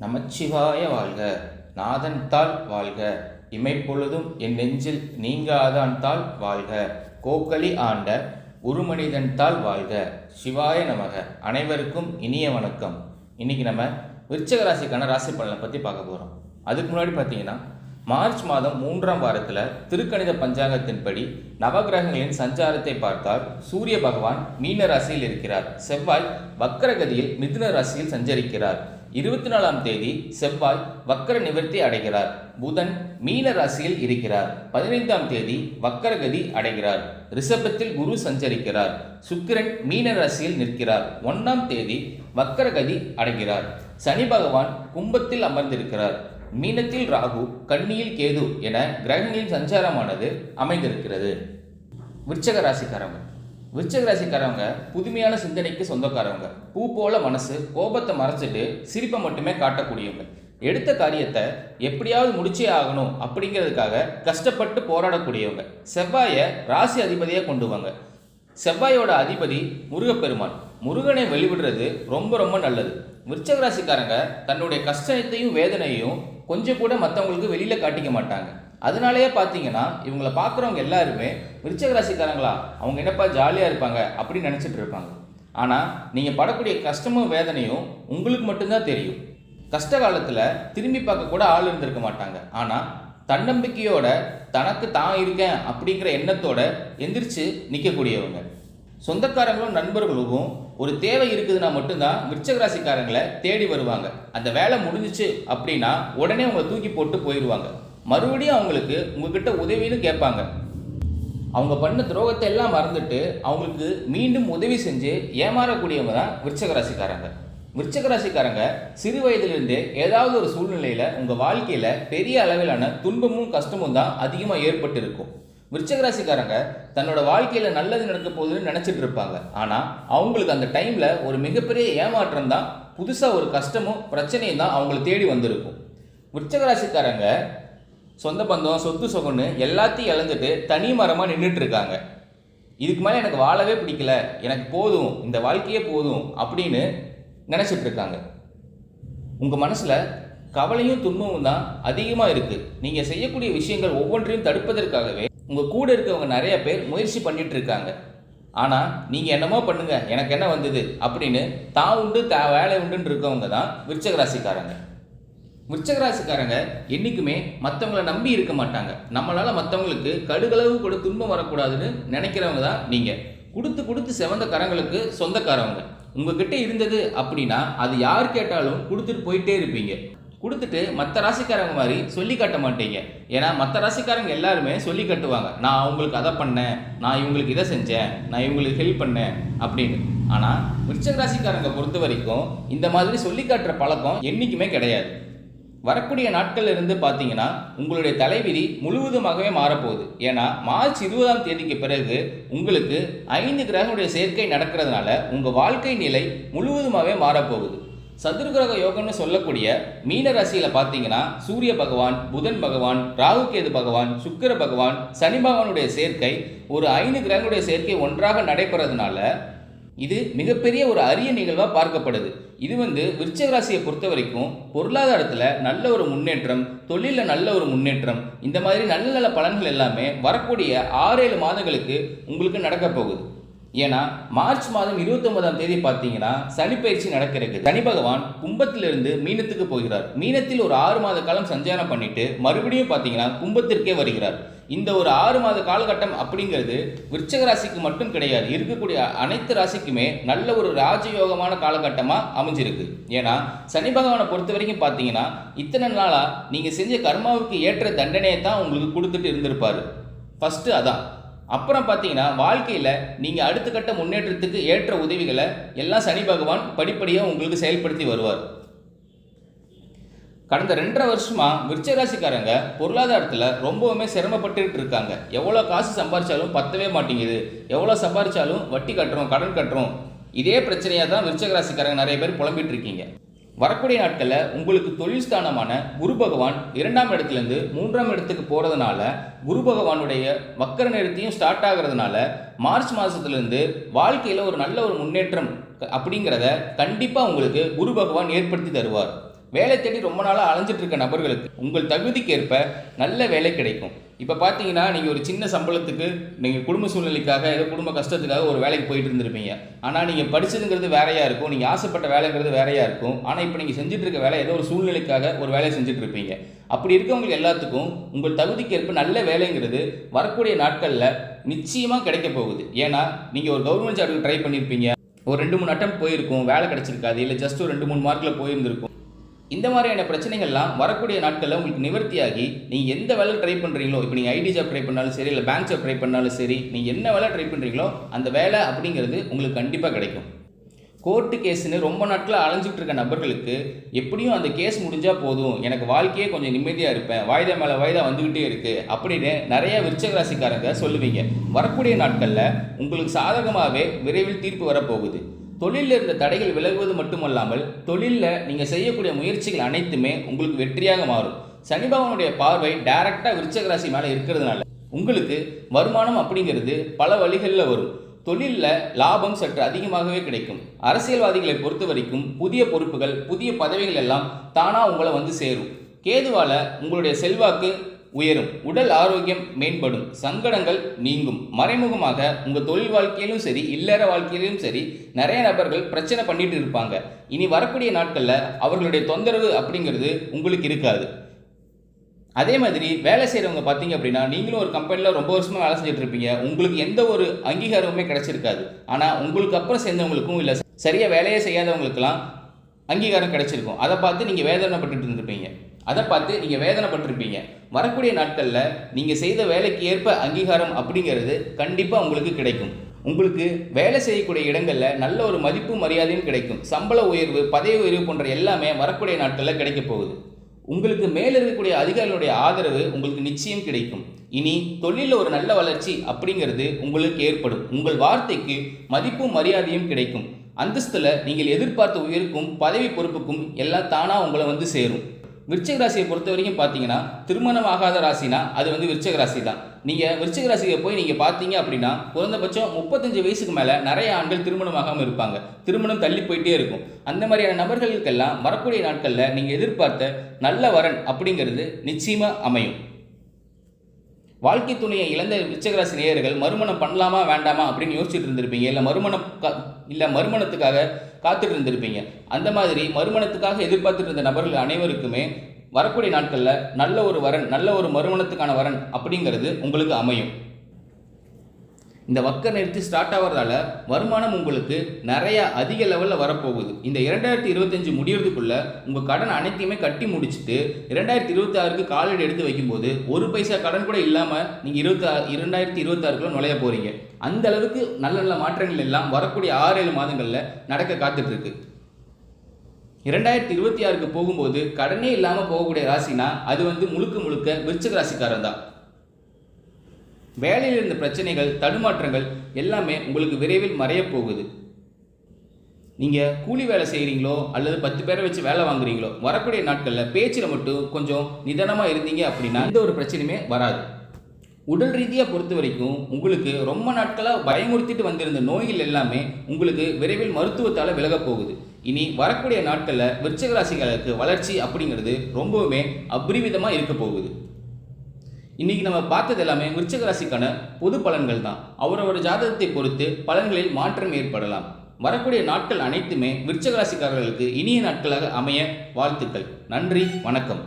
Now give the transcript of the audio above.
நமச்சிவாய வாழ்க. நாதன் தாள் வாழ்க. இமைப்பொழுதும் என் நெஞ்சில் நீங்காதான் தாள் வாழ்க. கோக்களி ஆண்ட உருமனிதன் தாள் வாழ்க. சிவாய நமக. அனைவருக்கும் இனிய வணக்கம். இன்னைக்கு நம்ம விருச்சக ராசிக்கான ராசி பலனை பற்றி பார்க்க போகிறோம் அதுக்கு முன்னாடி பார்த்தீங்கன்னா மார்ச் மாதம் மூன்றாம் வாரத்தில் திருக்கணித பஞ்சாங்கத்தின்படி நவகிரகங்களின் சஞ்சாரத்தை பார்த்தால் சூரிய பகவான் மீன ராசியில் இருக்கிறார். செவ்வாய் வக்கரகதியில் மிதுன ராசியில் சஞ்சரிக்கிறார். இருபத்தி நாலாம் தேதி செவ்வாய் வக்கர நிவர்த்தி அடைகிறார். புதன் மீன ராசியில் இருக்கிறார். பதினைந்தாம் தேதி வக்கரகதி அடைகிறார். ரிஷபத்தில் குரு சஞ்சரிக்கிறார். சுக்கிரன் மீன ராசியில் நிற்கிறார். ஒன்றாம் தேதி வக்கரகதி அடைகிறார். சனி பகவான் கும்பத்தில் அமர்ந்திருக்கிறார். மீனத்தில் ராகு கண்ணியில் கேது என கிரகங்களின் சஞ்சாரமானது அமைந்திருக்கிறது. விருச்சக ராசிக்காரவன் விருச்சக ராசிக்காரவங்க புதுமையான சிந்தனைக்கு சொந்தக்காரவங்க. பூ போல மனசு கோபத்தை மறைச்சிட்டு சிரிப்பை மட்டுமே காட்டக்கூடியவங்க. எடுத்த காரியத்தை எப்படியாவது முடிச்சே ஆகணும் அப்படிங்கிறதுக்காக கஷ்டப்பட்டு போராடக்கூடியவங்க. செவ்வாயை ராசி அதிபதியாக கொண்டு வாங்க. செவ்வாயோட அதிபதி முருகப்பெருமான். முருகனை வெளிவிடுறது ரொம்ப ரொம்ப நல்லது. விருச்சக ராசிக்காரங்க தன்னுடைய கஷ்டத்தையும் வேதனையும் கொஞ்சம் கூட மற்றவங்களுக்கு வெளியில் காட்டிக்க மாட்டாங்க. அதனாலேயே பார்த்தீங்கன்னா இவங்கள பார்க்குறவங்க எல்லாருமே விருச்சக ராசிக்காரங்களா? அவங்க என்னப்பா ஜாலியாக இருப்பாங்க அப்படின்னு நினச்சிட்டு இருப்பாங்க. ஆனால் நீங்கள் படக்கூடிய கஷ்டமும் வேதனையும் உங்களுக்கு மட்டும்தான் தெரியும். கஷ்ட காலத்தில் திரும்பி பார்க்க கூட ஆள் இருந்திருக்க மாட்டாங்க. ஆனால் தன்னம்பிக்கையோட தனக்கு தான் இருக்கேன் அப்படிங்கிற எண்ணத்தோட எந்திரிச்சு நிற்கக்கூடியவங்க சொந்தக்காரங்களும் நண்பர்களுக்கும் ஒரு தேவை இருக்குதுன்னா மட்டும்தான் விருச்சகராசிக்காரங்களை தேடி வருவாங்க. அந்த வேலை முடிஞ்சிச்சு அப்படின்னா உடனே உங்களை தூக்கி போட்டு போயிடுவாங்க மறுபடியும் அவங்களுக்கு உங்ககிட்ட உதவின்னு கேட்பாங்க. அவங்க பண்ண துரோகத்தை எல்லாம் மறந்துட்டு அவங்களுக்கு மீண்டும் உதவி செஞ்சு ஏமாறக்கூடியவங்க தான் விருச்சக ராசிக்காரங்க. விருச்சக ராசிக்காரங்க சிறு வயதிலிருந்தே ஏதாவது ஒரு சூழ்நிலையில் உங்கள் வாழ்க்கையில் பெரிய அளவிலான துன்பமும் கஷ்டமும் தான் அதிகமாக ஏற்பட்டு இருக்கும் விருச்சக ராசிக்காரங்க தன்னோட வாழ்க்கையில் நல்லது நடக்க போகுதுன்னு நினச்சிட்டு இருப்பாங்க. ஆனால் அவங்களுக்கு அந்த டைமில் ஒரு மிகப்பெரிய ஏமாற்றம் தான் புதுசாக ஒரு கஷ்டமும் பிரச்சனையும் தான் அவங்களை தேடி வந்திருக்கும். விருச்சக ராசிக்காரங்க சொந்த பந்தம் சொத்து சொகன்னு எல்லாத்தையும் இழந்துட்டு தனி மரமாக நின்றுட்டு இருக்காங்க இதுக்கு மேலே எனக்கு வாழவே பிடிக்கல. எனக்கு போதும். இந்த வாழ்க்கையே போதும் அப்படின்னு நினச்சிட்டு இருக்காங்க உங்கள் மனசில் கவலையும் துன்பமும் தான் அதிகமாக இருக்குது நீங்கள் செய்யக்கூடிய விஷயங்கள் ஒவ்வொன்றையும் தடுப்பதற்காகவே உங்கள் கூட இருக்கவங்க நிறைய பேர் முயற்சி பண்ணிட்டு இருக்காங்க ஆனால் நீங்கள் என்னமோ பண்ணுங்கள் எனக்கு என்ன வந்தது? அப்படின்னு தான் உண்டு தா வேலை உண்டுன்னு இருக்கவங்க தான் விருச்சகராசிக்காரங்க ராசிக்காரங்க ராசிக்காரங்க என்றைக்குமே மற்றவங்கள நம்பி இருக்க மாட்டாங்க. நம்மளால் மற்றவங்களுக்கு கடுகளவு கூட துன்பம் வரக்கூடாதுன்னு நினைக்கிறவங்க தான் நீங்கள் கொடுத்து கொடுத்து செவந்த கரங்களுக்கு சொந்தக்காரவங்க. உங்ககிட்ட இருந்தது அப்படின்னா அது யார் கேட்டாலும் கொடுத்துட்டு போயிட்டே இருப்பீங்க. கொடுத்துட்டு மற்ற ராசிக்காரங்க மாதிரி சொல்லி காட்ட மாட்டீங்க. ஏன்னா மற்ற ராசிக்காரங்க எல்லாருமே சொல்லி கட்டுவாங்க. நான் அவங்களுக்கு அதை பண்ணேன் நான் இவங்களுக்கு இதை செஞ்சேன் நான் இவங்களுக்கு ஹெல்ப் பண்ணேன் அப்படின்னு. ஆனால் விருச்சக ராசிக்காரங்க பொறுத்த வரைக்கும் இந்த மாதிரி சொல்லி காட்டுற பழக்கம் என்றைக்குமே கிடையாது. வரக்கூடிய நாட்கள்ல இருந்து பார்த்தீங்கன்னா உங்களுடைய தலைவிதி முழுவதுமாகவே மாறப்போகுது. ஏன்னா மார்ச் இருபதாம் தேதிக்கு பிறகு உங்களுக்கு ஐந்து கிரகங்களுடைய சேர்க்கை நடக்கிறதுனால உங்கள் வாழ்க்கை நிலை முழுவதுமாகவே மாறப்போகுது. சதுர்கிரக யோகம்னு சொல்லக்கூடிய மீன ராசியில் பார்த்தீங்கன்னா சூரிய பகவான் புதன் பகவான் ராகுகேது பகவான் சுக்கிர பகவான் சனி பகவானுடைய சேர்க்கை ஒரு ஐந்து கிரகங்களுடைய சேர்க்கை ஒன்றாக நடைபெறதுனால இது மிகப்பெரிய ஒரு அரிய நிகழ்வாக பார்க்கப்படுது. இது வந்து விருச்சிக ராசியை பொறுத்த வரைக்கும் பொருளாதாரத்தில் நல்ல ஒரு முன்னேற்றம் தொழிலில் நல்ல ஒரு முன்னேற்றம் இந்த மாதிரி நல்ல நல்ல பலன்கள் எல்லாமே வரக்கூடிய ஆறு ஏழு மாதங்களுக்கு உங்களுக்கு நடக்க போகுது. ஏன்னா மார்ச் மாதம் இருபத்தொன்பதாம் தேதி பார்த்தீங்கன்னா சனிப்பயிற்சி நடக்கிறது சனி பகவான் கும்பத்திலிருந்து மீனத்துக்கு போகிறார். மீனத்தில் ஒரு ஆறு மாத காலம் சஞ்சாரம் பண்ணிட்டு மறுபடியும் பார்த்தீங்கன்னா கும்பத்திற்கே வருகிறார். இந்த ஒரு ஆறு மாத காலகட்டம் அப்படிங்கிறது விருச்சக ராசிக்கு மட்டும் கிடையாது. இருக்கக்கூடிய அனைத்து ராசிக்குமே நல்ல ஒரு ராஜயோகமான காலகட்டமாக அமைஞ்சிருக்கு. ஏன்னா சனி பகவானை பொறுத்த வரைக்கும் பார்த்தீங்கன்னா இத்தனை நாளாக நீங்கள் செஞ்ச கர்மாவுக்கு ஏற்ற தண்டனையை தான் உங்களுக்கு கொடுத்துட்டு இருந்திருப்பார். ஃபஸ்ட்டு அதான். அப்புறம் பார்த்தீங்கன்னா வாழ்க்கையில் நீங்கள் அடுத்த கட்ட முன்னேற்றத்துக்கு ஏற்ற உதவிகளை எல்லாம் சனி பகவான் படிப்படியாக உங்களுக்கு செயல்படுத்தி வருவார். கடந்த ரெண்டரை வருஷமாக விருச்சராசிக்காரங்க பொருளாதாரத்தில் ரொம்பவுமே சிரமப்பட்டுக்கிட்டு இருக்காங்க. எவ்வளோ காசு சம்பாரிச்சாலும் பத்தவே மாட்டேங்குது. எவ்வளோ சம்பாரிச்சாலும் வட்டி கட்டுறோம் கடன் கட்டுறோம். இதே பிரச்சனையாக தான் விருச்சகராசிக்காரங்க நிறைய பேர் புலம்பிட்டு இருக்கீங்க. வரக்கூடிய நாட்களில் உங்களுக்கு தொழில் ஸ்தானமான குரு பகவான் இரண்டாம் இடத்துலேருந்து மூன்றாம் இடத்துக்கு போகிறதுனால குரு பகவானுடைய வக்கர நேரத்தையும் ஸ்டார்ட் ஆகிறதுனால மார்ச் மாதத்துலேருந்து வாழ்க்கையில் ஒரு நல்ல ஒரு முன்னேற்றம் க- அப்படிங்கிறத கண்டிப்பாக உங்களுக்கு குரு பகவான் ஏற்படுத்தி தருவார். வேலை தேடி ரொம்ப நாளாக அலைஞ்சிட்டு இருக்க நபர்களுக்கு உங்கள் தகுதிக்கேற்ப நல்ல வேலை கிடைக்கும். இப்போ பார்த்தீங்கன்னா நீங்கள் ஒரு சின்ன சம்பளத்துக்கு நீங்கள் குடும்ப சூழ்நிலைக்காக ஏதோ குடும்ப கஷ்டத்துக்காக ஒரு வேலைக்கு போயிட்டு இருந்திருப்பீங்க. ஆனால் நீங்கள் படிச்சதுங்கிறது வேறையாக இருக்கும். நீங்கள் ஆசைப்பட்ட வேலைங்கிறது வேறையாக இருக்கும். ஆனால் இப்போ நீங்கள் செஞ்சுட்டு இருக்க வேலை ஏதோ ஒரு சூழ்நிலைக்காக ஒரு வேலையை செஞ்சுட்டு இருப்பீங்க. அப்படி இருக்கவங்களுக்கு எல்லாத்துக்கும் உங்கள் தகுதிக்கேற்ப நல்ல வேலைங்கிறது வரக்கூடிய நாட்களில் நிச்சயமாக கிடைக்க போகுது. ஏன்னா நீங்கள் ஒரு கவர்மெண்ட் ஜாபுக்கு ட்ரை பண்ணியிருப்பீங்க ஒரு ரெண்டு மூணு அட்டம் போயிருக்கும். வேலை கிடைச்சிருக்காது. இல்லை ஜஸ்ட் ஒரு ரெண்டு மூணு மார்க்கில் போயிருந்திருக்கும். இந்த மாதிரியான பிரச்சனைகள்லாம் வரக்கூடிய நாட்களில் உங்களுக்கு நிவர்த்தியாகி நீங்கள் எந்த வேலை ட்ரை பண்ணுறீங்களோ இப்போ நீங்கள் ஐடி ஜாப் ட்ரை பண்ணாலும் சரி இல்லை பேங்க் ஜாப் ட்ரை பண்ணாலும் சரி நீங்கள் என்ன வேலை ட்ரை பண்ணுறீங்களோ அந்த வேலை அப்படிங்கிறது உங்களுக்கு கண்டிப்பாக கிடைக்கும். கோர்ட்டு கேஸ்னு ரொம்ப நாட்களாக அலைஞ்சிட்டு இருக்க நபர்களுக்கு எப்படியும் அந்த கேஸ் முடிஞ்சால் போதும் எனக்கு வாழ்க்கையே கொஞ்சம் நிம்மதியாக இருப்பேன் வாய்தா மேலே வாய்தா வந்துக்கிட்டே இருக்குது அப்படின்னு நிறைய விருச்சகராசிக்காரங்க சொல்லுவீங்க. வரக்கூடிய நாட்களில் உங்களுக்கு சாதகமாகவே விரைவில் தீர்ப்பு வரப்போகுது. தொழிலில் இருந்த தடைகள் விலகுவது மட்டுமல்லாமல் தொழிலில் நீங்கள் செய்யக்கூடிய முயற்சிகள் அனைத்துமே உங்களுக்கு வெற்றியாக மாறும். சனி பகவானுடைய பார்வை டைரக்டாக விருச்சக ராசி மேலே இருக்கிறதுனால உங்களுக்கு வருமானம் அப்படிங்கிறது பல வழிகளில் வரும். தொழிலில் லாபம் சற்று அதிகமாகவே கிடைக்கும். அரசியல்வாதிகளை பொறுத்த வரைக்கும் புதிய பொறுப்புகள் புதிய பதவிகள் எல்லாம் தானாக உங்களை வந்து சேரும். கேதுவால உங்களுடைய செல்வாக்கு உயரும். உடல் ஆரோக்கியம் மேம்படும். சங்கடங்கள் நீங்கும். மறைமுகமாக உங்கள் தொழில் வாழ்க்கையிலும் சரி இல்லற வாழ்க்கையிலும் சரி நிறைய நபர்கள் பிரச்சனை பண்ணிட்டு இருப்பாங்க. இனி வரக்கூடிய நாட்களில் அவர்களுடைய தொந்தரவு அப்படிங்கிறது உங்களுக்கு இருக்காது. அதே மாதிரி வேலை செய்கிறவங்க பார்த்தீங்க அப்படின்னா நீங்களும் ஒரு கம்பெனியில் ரொம்ப வருஷமாக வேலை செஞ்சுட்டு இருப்பீங்க. உங்களுக்கு எந்த ஒரு அங்கீகாரமுமே கிடைச்சிருக்காது. ஆனால் உங்களுக்கு அப்புறம் சேர்ந்தவங்களுக்கும் இல்லை சரியாக வேலையே செய்யாதவங்களுக்கெல்லாம் அங்கீகாரம் கிடைச்சிருக்கும். அதை பார்த்து நீங்கள் வேதனைப்பட்டு இருந்திருப்பீங்க. அதை பார்த்து நீங்கள் வேதனைப்பட்டிருப்பீங்க. வரக்கூடிய நாட்களில் நீங்கள் செய்த வேலைக்கு ஏற்ப அங்கீகாரம் அப்படிங்கிறது கண்டிப்பாக உங்களுக்கு கிடைக்கும். உங்களுக்கு வேலை செய்யக்கூடிய இடங்களில் நல்ல ஒரு மதிப்பு மரியாதையும் கிடைக்கும். சம்பள உயர்வு பதவி உயர்வு போன்ற எல்லாமே வரக்கூடிய நாட்களில் கிடைக்க போகுது. உங்களுக்கு மேலே இருக்கக்கூடிய அதிகாரிகளுடைய ஆதரவு உங்களுக்கு நிச்சயம் கிடைக்கும். இனி தொழிலில் ஒரு நல்ல வளர்ச்சி அப்படிங்கிறது உங்களுக்கு ஏற்படும். உங்கள் வார்த்தைக்கு மதிப்பும் மரியாதையும் கிடைக்கும். அந்தஸ்தில் நீங்கள் எதிர்பார்த்த உயிருக்கும் பதவி பொறுப்புக்கும் எல்லாம் தானாக உங்களை வந்து சேரும். விருச்சிக ராசியை பொறுத்த வரைக்கும் பார்த்தீங்கன்னா திருமணம் ஆகாத ராசினா அது வந்து விருச்சிக ராசி தான் நீங்கள் விருச்சிக ராசியை போய் நீங்கள் பார்த்தீங்க அப்படின்னா குறைந்தபட்சம் முப்பத்தஞ்சு வயசுக்கு மேலே நிறைய ஆண்கள் திருமணம் ஆகாமல் இருப்பாங்க. திருமணம் தள்ளி போயிட்டே இருக்கும். அந்த மாதிரியான நபர்களுக்கெல்லாம் வரக்கூடிய நாட்களில் நீங்கள் எதிர்பார்த்த நல்ல வரன் அப்படிங்கிறது நிச்சயமாக அமையும். வாழ்க்கை துணையை இழந்த விச்சகராசி நேயர்கள் மறுமணம் பண்ணலாமா வேண்டாமா அப்படின்னு யோசிச்சுட்டு இருந்திருப்பீங்க. இல்லை மறுமணம் கா இல்லை மறுமணத்துக்காக காத்துட்டு இருந்திருப்பீங்க. அந்த மாதிரி மறுமணத்துக்காக எதிர்பார்த்துட்டு இருந்த நபர்கள் அனைவருக்குமே வரக்கூடிய நாட்களில் நல்ல ஒரு வரன் நல்ல ஒரு மறுமணத்துக்கான வரன் அப்படிங்கிறது உங்களுக்கு அமையும். இந்த வக்க நிறுத்தி ஸ்டார்ட் ஆகிறதால வருமானம் உங்களுக்கு நிறைய அதிக லெவலில் வரப்போகுது. இந்த இரண்டாயிரத்தி இருபத்தஞ்சு முடியறதுக்குள்ள உங்கள் கடன் அனைத்தையுமே கட்டி முடிச்சுட்டு இரண்டாயிரத்தி இருபத்தி ஆறுக்கு காலடி எடுத்து வைக்கும்போது ஒரு பைசா கடன் கூட இல்லாமல் நீங்கள் இருபத்தி இரண்டாயிரத்தி இருபத்தாறுக்குள்ள நுழைய போகிறீங்க அந்த அளவுக்கு நல்ல நல்ல மாற்றங்கள் எல்லாம் வரக்கூடிய ஆறு ஏழு மாதங்களில் நடக்க காத்துட்ருக்கு. இரண்டாயிரத்தி இருபத்தி ஆறுக்கு போகும்போது கடனே இல்லாமல் போகக்கூடிய ராசினா அது வந்து முழுக்க முழுக்க விருச்சக ராசிக்காரன் தான் வேலையில் இருந்த பிரச்சனைகள் தடுமாற்றங்கள் எல்லாமே உங்களுக்கு விரைவில் மறையப் போகுது. நீங்கள் கூலி வேலை செய்கிறீங்களோ அல்லது பத்து பேரை வச்சு வேலை வாங்குறீங்களோ வரக்கூடிய நாட்களில் பேச்சில் மட்டும் கொஞ்சம் நிதானமாக இருந்தீங்க அப்படின்னா எந்த ஒரு பிரச்சனையுமே வராது. உடல் ரீதியாக பொறுத்த வரைக்கும் உங்களுக்கு ரொம்ப நாட்களாக பயமுறுத்திட்டு வந்திருந்த நோய்கள் எல்லாமே உங்களுக்கு விரைவில் மருத்துவத்தால் விலகப் போகுது. இனி வரக்கூடிய நாட்களில் விருச்சிக ராசிகளுக்கு வளர்ச்சி அப்படிங்கிறது ரொம்பவுமே அபரிவிதமாக இருக்க போகுது. இன்னைக்கு நம்ம பார்த்தது எல்லாமே விருச்சிக ராசிக்கான பொது பலன்கள் தான். அவரவர் ஜாதகத்தை பொறுத்து பலன்களில் மாற்றம் ஏற்படலாம். வரக்கூடிய நாட்கள் அனைத்துமே விருச்சிக ராசிக்காரர்களுக்கு இனிய நாட்களாக அமைய வாழ்த்துக்கள். நன்றி வணக்கம்.